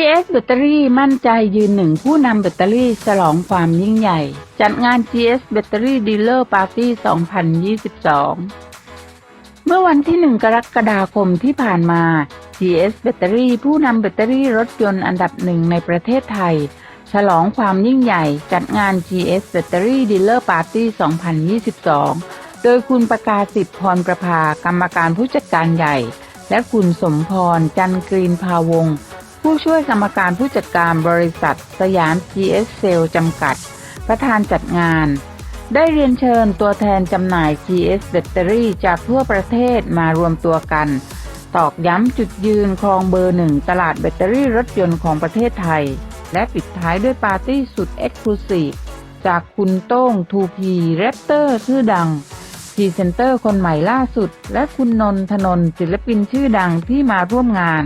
GS แบตเตอรี่มั่นใจยืนหนึ่งผู้นำแบตเตอรี่ฉลองความยิ่งใหญ่ จัดงาน GS แบตเตอรี่ดีลเลอร์ปาร์ตี้ 2022 เมื่อวันที่ 1 กรกฎาคมที่ผ่านมา GS แบตเตอรี่ผู้นำแบตเตอรี่รถยนต์อันดับหนึ่งในประเทศไทย ฉลองความยิ่งใหญ่ จัดงาน GS แบตเตอรี่ดีลเลอร์ปาร์ตี้ 2022 โดยคุณประกาศสิทธิ์พรประภากรรมการผู้จัดการใหญ่ และคุณสมพร จันกรีนพาวงศ์ ผู้ช่วยกรรมการผู้จัดการบริษัท สยาม GS s a l จำกัด ประธานจัดงาน ได้เรียนเชิญตัวแทนจำหน่าย GS แบตเตอรี่จากทั่วประเทศมารวมตัวกัน ตอกย้ำจุดยืนครองเบอร์หนึ่งตลาดแบตเตอรี่รถยนต์ของประเทศไทย และปิดท้ายด้วยปาร์ตี้สุดเอ็กซ์คลูซีฟจากคุณโต้ง 2P แรปเตอร์ชื่อดังพรีเซนเตอร์คนใหม่ล่าสุด และคุณนนทนนท์ศิลปินชื่อดังที่มาร่วมงาน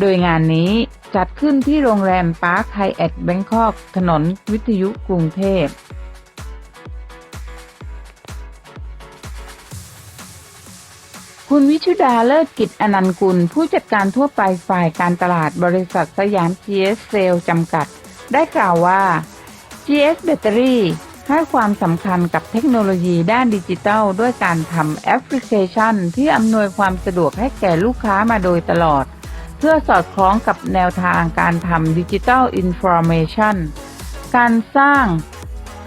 โดยงานนี้จัดขึ้นที่โรงแรมปาร์คไฮแอทแบงคอกถนนวิทยุกรุงเทพคุณวิชุดาเลิศกิจอนันต์กุล ผู้จัดการทั่วไปฝ่ายการตลาดบริษัทสยาม GS s a l จำกัด ได้กล่าวว่า GS แบตเตอรี่ให้ความสำคัญกับเทคโนโลยีด้านดิจิทัล ด้วยการทำแอปพลิเคชันที่อำนวยความสะดวกให้แก่ลูกค้ามาโดยตลอด เพื่อสอดคล้องกับแนวทางการทำดิจิทัลอินฟอร์เมชันการสร้าง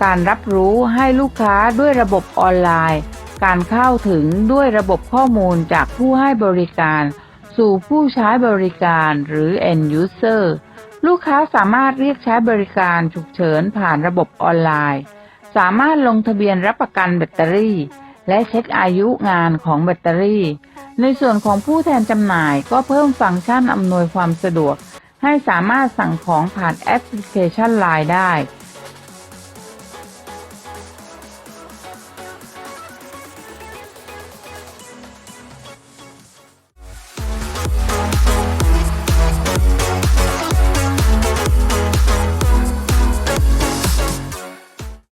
การรับรู้ให้ลูกค้าด้วยระบบออนไลน์ การเข้าถึงด้วยระบบข้อมูลจากผู้ให้บริการ สู่ผู้ใช้บริการหรือ end user ลูกค้าสามารถเรียกใช้บริการฉุกเฉินผ่านระบบออนไลน์ สามารถลงทะเบียนรับประกันแบตเตอรี่ และเช็คอายุงานของแบตเตอรี่ ในส่วนของผู้แทนจำหน่ายก็เพิ่มฟังก์ชันอำนวยความสะดวก ให้สามารถสั่งของผ่านแอปพลิเคชัน Line ได้